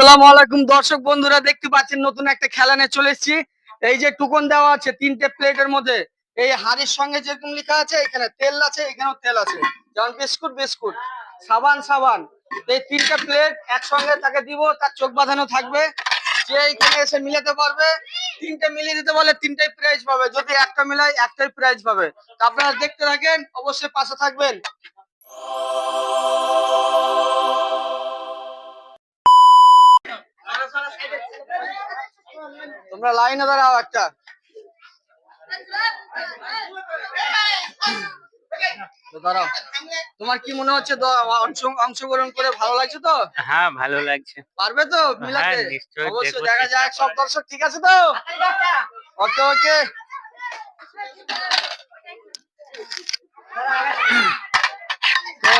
আসসালামু আলাইকুম দর্শক বন্ধুরা, দেখতে পাচ্ছেন নতুন একটা খেলা নিয়ে চলে এসেছি। এই যে টুকন দেওয়া আছে, তিনটে প্লেটের মধ্যে। এই হাড়ির সঙ্গে যেরকম লেখা আছে, এখানে তেল আছে, এখানেও তেল আছে। যেমন বিস্কুট বিস্কুট। সাবান সাবান। এই তিনটে প্লেট একসঙ্গে তাকে দিব, তার চোখ বাঁধানো থাকবে। যে এখানে এসে মিলাতে পারবে, তিনটে মিলিয়ে দিতে বলে তিনটাই প্রাইজ পাবে। যদি একটা মিলাই একটাই প্রাইজ পাবে। আপনারা দেখতে থাকেন, অবশ্যই পাশে থাকবেন। তোমরা লাইনে দাঁড়াও একটা। দাঁড়াও। তোমার কি মনে হচ্ছে অংশগ্রহণ করে ভালো লাগছে তো? হ্যাঁ ভালো লাগছে। পারবে তো মিলাতে? হ্যাঁ, অবশ্যই দেখা যাক সব দর্শক ঠিক আছে তো? ওকে ওকে। তো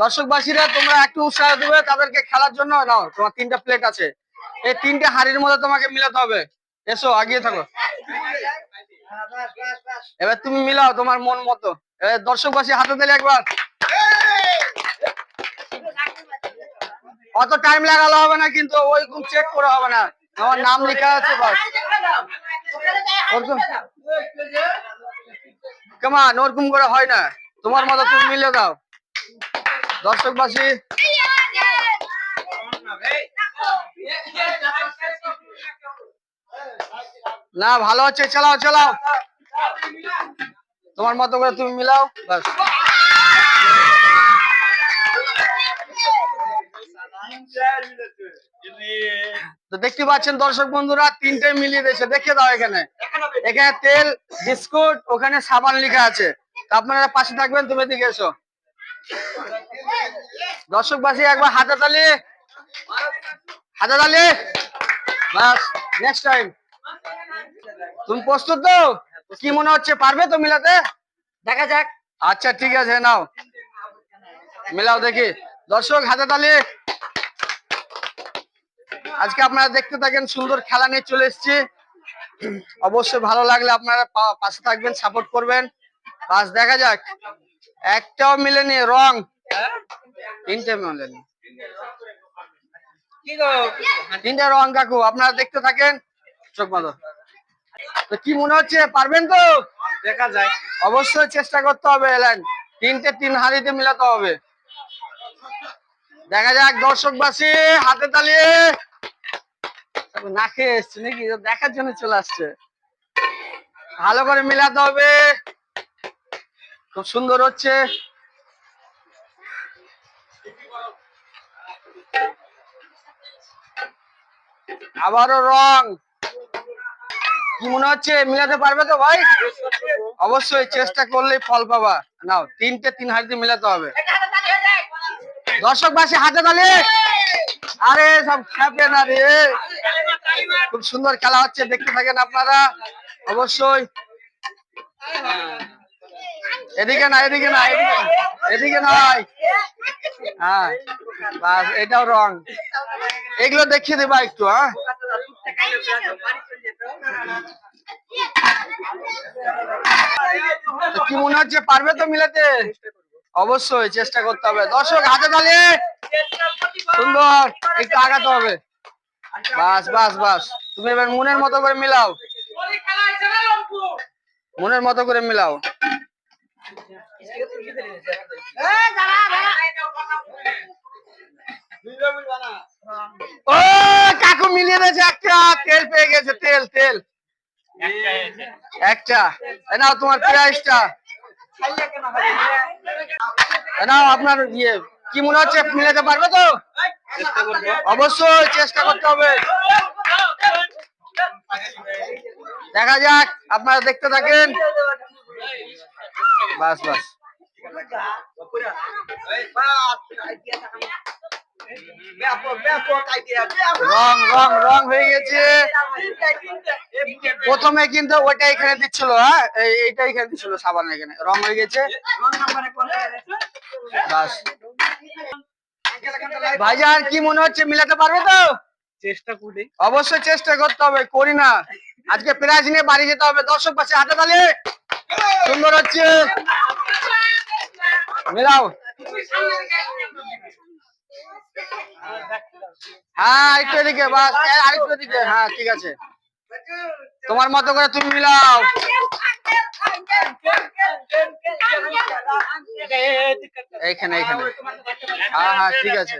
দর্শকবাসীরা তোমরা একটু উৎসাহ দেবে তাদেরকে খেলার জন্য। নাও তোমার তিনটা প্লেট আছে। এই তিনটে হাড়ির মধ্যে তোমাকে মিলাতে হবে। এসো, আগিয়ে থাকো। এবার তুমি মিলাও তোমার মন মতো। এবার দর্শকবাসী হাতে দিলে একবার। অত টাইম লাগালো হবে না, কিন্তু ওইরকম চেক করে হবে না। আমার নাম লেখা আছে, বাস। কেমন ওরকম করে হয় না। তোমার মতো তুমি মিলে দাও। দর্শকবাসী না, ভালো হচ্ছে চালাও চালাও। তোমার মতো করে তুমি মিলাও বাস তো দেখতে পাচ্ছেন দর্শক বন্ধুরা, তিনটে মিলিয়ে দিয়েছে। দেখে দাও এখানে। এখানে তেল, বিস্কুট, ওখানে সাবান লেখা আছে। আপনারা পাশে থাকবেন, তুমি দিকে এসো। দর্শকবাসী, একবার হাতে তালি হাতে তালি বাস নেক্সট টাইম তুমি প্রস্তুত তো? কি মনে হচ্ছে, পারবে তো মিলাতে? দেখা যাক। আচ্ছা ঠিক আছে, নাও। মিলাও দেখি। দর্শক, হাতে তালি। আজকে আপনারা দেখতে থাকেন, সুন্দর খেলা নিয়ে চলে এসছি। অবশ্যই ভালো লাগলে আপনারা পাশে থাকবেন সাপোর্ট করবেন। বাস, দেখা যাক। একটাও মিলেনি, রং। তিনটে মিলেনি। তিনটে রং কাকু আপনারা দেখতে থাকেন। চোখ বাঁধো তো কি মনে হচ্ছে পারবেন তো? দেখা যায়। অবশ্যই চেষ্টা করতে হবে এলেন। তিনটে তিন হাড়িতে মিলাতে হবে। দেখা যাক দর্শকবাসী হাতে তালিয়ে না খেয়ে এসছে নাকি? দেখার জন্য চলে আসছে। ভালো করে মিলাতে হবে। খুব সুন্দর হচ্ছে। আবারও রং। কি মনে হচ্ছে মিলাতে পারবে তো ভাই? অবশ্যই চেষ্টা করলেই ফল পাবা। নাও তিনটে তিন হাড়িতে মিলাতে হবে। দর্শক বাসী হাতে তালে। আরে সব খেপে না রে। খুব সুন্দর খেলা হচ্ছে দেখতে থাকেন আপনারা। অবশ্যই। এদিকে না এদিকে না এদিকে না, নয় হ্যাঁ এটাও রং। এগুলো দেখিয়ে দেবা একটু হ্যাঁ। কি মনে হচ্ছে, পারবে তো মিলাতে? অবশ্যই চেষ্টা করতে হবে। দর্শক, হাতে তালে। সুন্দর, একটু আগাতে হবে। বাস বাস বাস। তুমি এবার মনের মতো করে মিলাও। মনের মতো করে মিলাও। ও একটা তেল পেয়ে গেছে, তেল তেল। একটা। নাও তোমার প্রাইসটা নাও আপনার ইয়ে কি মনে হচ্ছে, মিলাতে পারবে তো? অবশ্যই চেষ্টা করতে হবে। দেখা যাক, আপনারা দেখতে থাকেন। বাস বাস। রং রং রং হয়ে গেছে। প্রথমে কিন্তু ওইটা এখানে দিচ্ছিল হ্যাঁ? এই- এইটা এখানে দিচ্ছিল সাবান এখানে। রং হয়ে গেছে। বাস। ভাইজান কি মনে হচ্ছে মিলাতে পারবে তো? চেষ্টা করি। অবশ্যই চেষ্টা করতে হবে করি না। আজকে প্রাইজ নিয়ে বাড়ি যেতে হবে দর্শক পাশে হাতে তালে। সুন্দর হচ্ছে। মিলাও। হ্যাঁ আরেকটু এদিকে বাস আরেকটু এদিকে হ্যাঁ ঠিক আছে। তোমার মতো করে তুমি মিলাও। এইখানে এইখানে। হ্যাঁ হ্যাঁ ঠিক আছে।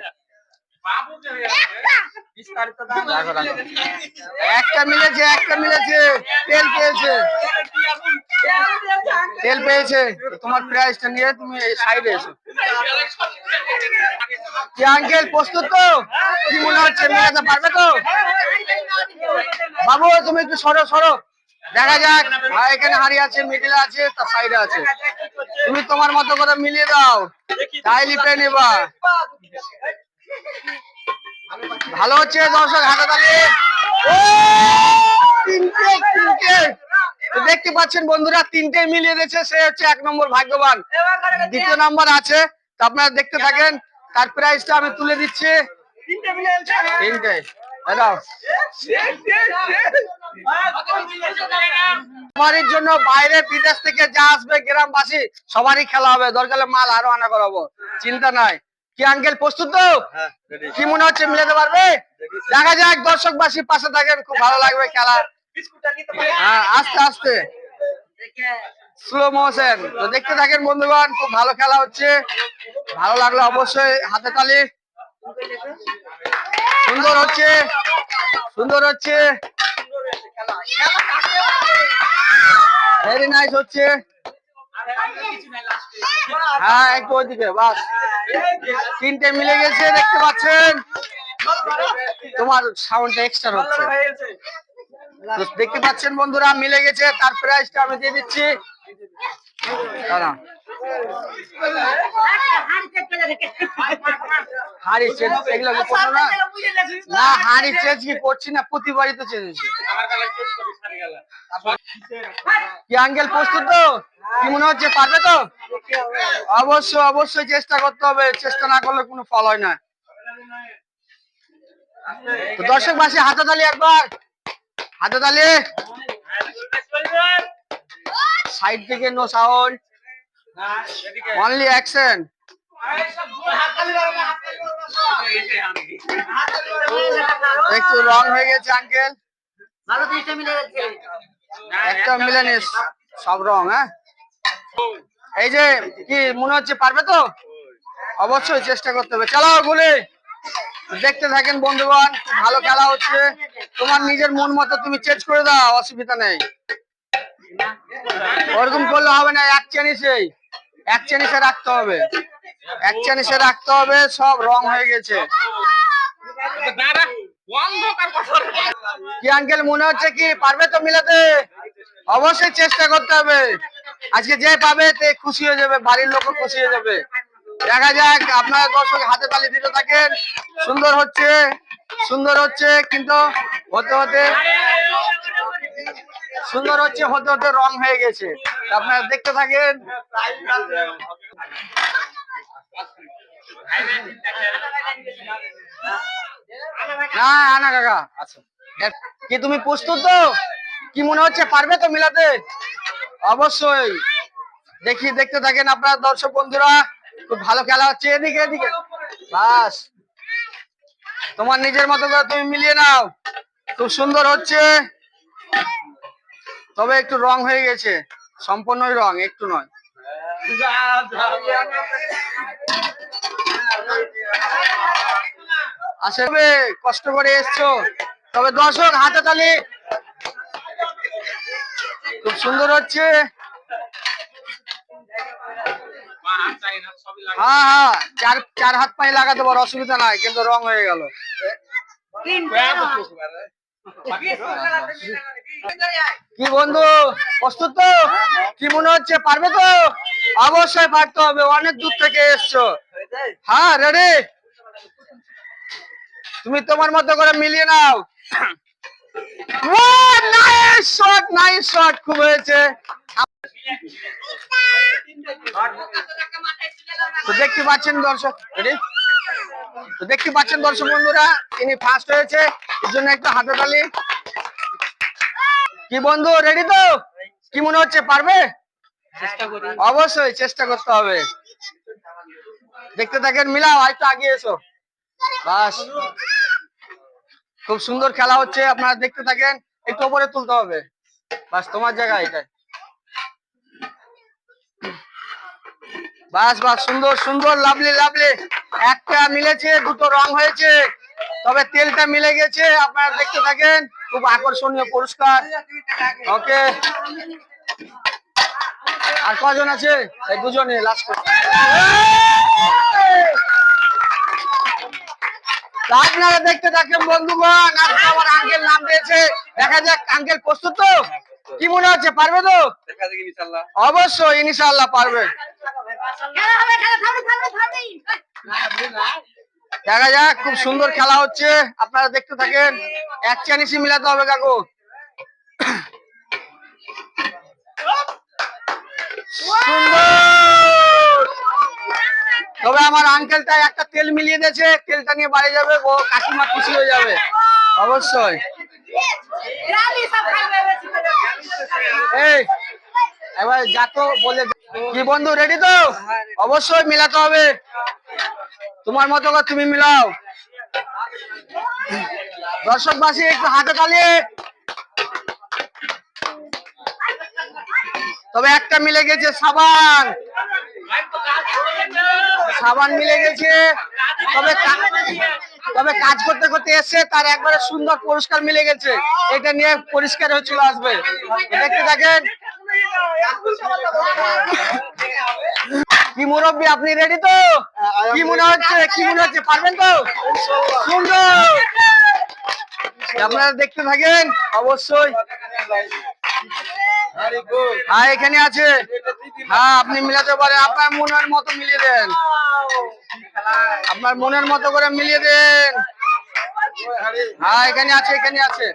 একটা মিলেছে একটা মিলেছে, তেল পেয়েছে তেল পেয়েছে তোমার প্রাইসটা নিয়ে তুমি সাইডে এসো। কি আঙ্কেল প্রস্তুত তো? কি মনে হচ্ছে, মেলাতে পারবে তো? বাবু, তুমি একটু সরো সরো। দেখা যাক এখানে হাড়ি আছে মিডিল আছে, তার সাইডে আছে। তুমি তোমার মতো করে মিলিয়ে দাও। তাই লিপে নেবা। ভালো হচ্ছে দর্শক, হাতে তালি। তিনটে তিনটে। দেখতে পাচ্ছেন বন্ধুরা তিনটে মিলিয়ে দিয়েছে সে হচ্ছে এক নম্বর ভাগ্যবান। দ্বিতীয় নাম্বার আছে তো আপনারা দেখতে থাকেন তার প্রাইসটা আমি তুলে দিচ্ছি। তিনটে সবারই জন্য বাইরে বিদেশ থেকে যা আসবে গ্রামবাসী সবারই খেলা হবে। দরকারে মাল আরও আনা করাবো। চিন্তা নাই। কি আঙ্কেল প্রস্তুত তো? কি মনে হচ্ছে মিলাতে পারবে? দেখা যাক দর্শকবাসী পাশে থাকেন খুব ভালো লাগবে খেলা। হ্যাঁ আস্তে আস্তে। স্লো মোশন তো দেখতে থাকেন বন্ধুগণ খুব ভালো খেলা হচ্ছে। ভালো লাগল অবশ্যই হাতে তালি। সুন্দর হচ্ছে। সুন্দর হচ্ছে। ভেরি নাইস হচ্ছে। হ্যাঁ একটু ওইদিকে বাস। তিনটে মিলে গেছে দেখতে পাচ্ছেন। তোমার সাউন্ডটা এক্সট্রা হচ্ছে। দেখতে পাচ্ছেন বন্ধুরা, মিলে গেছে, তার প্রাইসটা আমি দিয়ে দিচ্ছি। হাড়ি পারবে তো? অবশ্যই অবশ্যই চেষ্টা করতে হবে, চেষ্টা না করলে কোনো ফল হয় না। দর্শক বাসী হাতে তালি একবার। হাতে তালি। সাইড থেকে নো সাউন্ড অনলি অ্যাকশন একটু রং হয়ে গেছে আঙ্কেল একটা মিলে নিস সব রং হ্যাঁ? এই যে, কি, মনে হচ্ছে পারবে তো? অবশ্যই চেষ্টা করতে হবে। চালাও, গুলি। দেখতে থাকেন বন্ধুগণ ভালো খেলা হচ্ছে। তোমার নিজের মন মতো তুমি চেঞ্জ করে দাও অসুবিধা নেই। ওরকম করলে হবে না এক চানিসেই। এক চানিসে রাখতে হবে। এক চেনিসে রাখতে হবে সব রং হয়ে গেছে। কি আঙ্কেল মনে হচ্ছে কি পারবে তো মিলাতে? অবশ্যই চেষ্টা করতে হবে। আজকে যে পাবে তে খুশি হয়ে যাবে বাড়ির লোকও খুশি হয়ে যাবে। দেখা যাক, আপনার দর্শক হাতে তালি দিতে থাকেন। সুন্দর হচ্ছে সুন্দর হচ্ছে, কিন্তু হতে হতে সুন্দর হচ্ছে, হতে হতে রং হয়ে গেছে। আপনারা দেখতে থাকেন। না আনা কাকা আচ্ছা। কি তুমি প্রস্তুত তো? কি মনে হচ্ছে, পারবে তো মিলাতে? অবশ্যই। দেখি, দেখতে থাকেন আপনার দর্শক বন্ধুরা। খুব ভালো খেলা হচ্ছে, এদিকে এদিকে। বাস। তোমার নিজের মতো তুমি মিলিয়ে নাও। খুব সুন্দর হচ্ছে। তবে একটু রং হয়ে গেছে। সম্পূর্ণই রং, একটু নয়। আসলে কষ্ট করে এসছো। তবে দর্শক হাতে তালি খুব সুন্দর হচ্ছে। হ্যাঁ হ্যাঁ চার চার হাত পায়ে লাগাতে পারো, অসুবিধা নাই, কিন্তু রং হয়ে গেল। কি বন্ধু, প্রস্তুত তো? কি মনে হচ্ছে, পারবে তো? অবশ্যই পারতে হবে, অনেক দূর থেকে এসছো। হ্যাঁ রেডি তুমি তোমার মতো করে মিলিয়ে নাও। নাইস শট নাইস শট খুব হয়েছে। তো দেখতে পাচ্ছেন দর্শক ready? তো দেখতে পাচ্ছেন দর্শক বন্ধুরা তিনি ফার্স্ট হয়েছে এর জন্য একটু হাতে তালি। কি বন্ধু রেডি তো? কি মনে হচ্ছে পারবে? অবশ্যই চেষ্টা করতে হবে। দেখতে থাকেন মিলাও একটু আগে এসো। বাস। খুব সুন্দর খেলা হচ্ছে আপনারা দেখতে থাকেন একটু উপরে তুলতে হবে। বাস তোমার জায়গা এটা বাস বাস সুন্দর সুন্দর লাভলি লাভলি। একটা মিলেছে দুটো রং হয়েছে। তবে তেলটা মিলে গেছে আপনারা দেখতে থাকেন। খুব আকর্ষণীয় পুরস্কার। ওকে। আর কজন আছে? এই দুজনে লাস্ট আপনারা দেখতে থাকেন বন্ধুগণ। আজকে আমার আঙ্কেল নাম দিয়েছে। দেখা যাক আঙ্কেল প্রস্তুত তো? কি মনে হচ্ছে পারবে তো? অবশ্যই ইনশাআল্লাহ পারবে। দেখা যাক খুব সুন্দর খেলা হচ্ছে। আপনারা দেখতে থাকেন। এক চানিসি মিলাতে হবে কাকু। সুন্দর। তবে আমার আঙ্কেলটা একটা তেল মিলিয়ে দিয়েছে। তেলটা নিয়ে বাড়ি যাবে ও কাকিমা খুশি হয়ে যাবে। অবশ্যই। এই এবার যা তো বলে কি বন্ধু রেডি তো? অবশ্যই মিলাতে হবে। তোমার মতো করে তুমি মিলাও। দর্শকবাসী, একটু হাতে তালিয়ে। তবে একটা মিলে গেছে সাবান। সাবান মিলে গেছে। তবে তবে কাজ করতে করতে এসে তার একবারে সুন্দর পুরস্কার মিলে গেছে। এটা নিয়ে পরিষ্কার হয়ে চলে আসবে। দেখতে থাকেন। কি মুরব্বী আপনি রেডি তো? কি মনে হচ্ছে? কি মনে হচ্ছে? পারবেন তো? সুন্দর। আপনারা দেখতে থাকেন? অবশ্যই। হ্যাঁ এখানে আছে। হ্যাঁ আপনি মিলাতে পারেন। আপনার মনের মতো মিলিয়ে দেন। আপনার মনের মতো করে মিলিয়ে দেন। হ্যাঁ এখানে আছে এখানে আছে।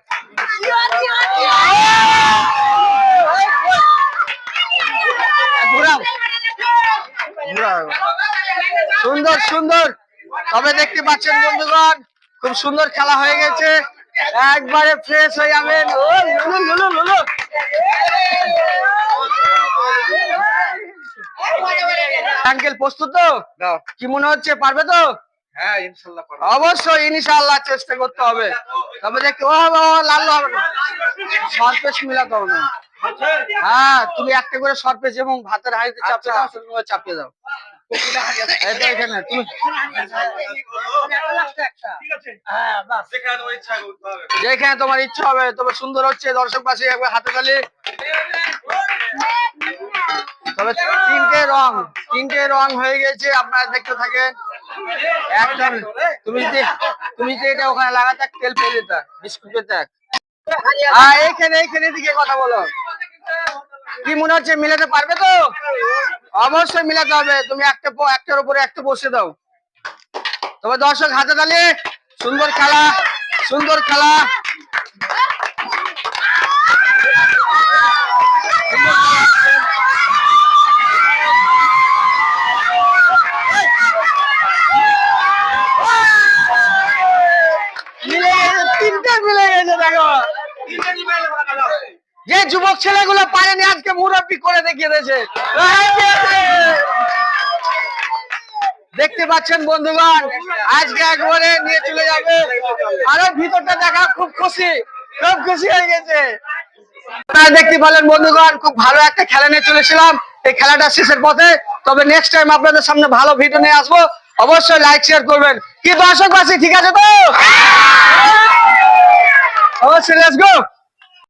সুন্দর। সুন্দর তবে দেখতে পাচ্ছেন বন্ধুগণ খুব সুন্দর খেলা হয়ে গেছে। একবারে ফ্রেশ হয়ে যাবেন। আঙ্কেল প্রস্তুত তো? কি মনে হচ্ছে পারবে তো? হ্যাঁ অবশ্যই ইনশাআল্লাহ চেষ্টা করতে হবে। তবে দেখতে ও লাল হবে না সরপেশ মিলাতে হবে। না হ্যাঁ তুমি একটা করে এবং ভাতের হাড়িতে চাপিয়ে দাও চাপিয়ে দাও। এখানে তুমি যেখানে তোমার ইচ্ছা হবে। তবে সুন্দর হচ্ছে দর্শক পাশে একবার হাতে তালি। তবে তিনটে রং তিনটে রং হয়ে গেছে আপনারা দেখতে থাকেন। একটা তুমি যদি তুমি যদি এটা ওখানে লাগাতে তেল পেয়ে যেতা বিস্কুট পেতে। হ্যাঁ এইখানে এইখানে দিকে কথা বলো। কি মনে হচ্ছে, মিলাতে পারবে তো? অবশ্যই মিলাতে হবে। তুমি একটা একটার উপরে একটা বসে দাও। তবে দর্শক, হাতে তালি, সুন্দর খেলা সুন্দর খেলা। মিলে তিনটে মিলে গেছে, দেখো। যে যুবক ছেলেগুলো পারেনি আজকে মুরব্বী করে দেখিয়ে দিয়েছে। দেখতে পাচ্ছেন বন্ধুগণ আজকে একবারে নিয়ে চলে যাবে। আরও ভিতরটা দেখা খুব খুশি খুব খুশি হয়ে গেছে। আপনারা দেখতে পেলেন বন্ধুগণ খুব ভালো একটা খেলা নিয়ে চলেছিলাম এই খেলাটা শেষের পথে। তবে নেক্সট টাইম আপনাদের সামনে ভালো ভিডিও নিয়ে আসব। অবশ্যই লাইক শেয়ার করবেন। কি দর্শক বাসী ঠিক আছে তো? অবশ্যই লেটস গো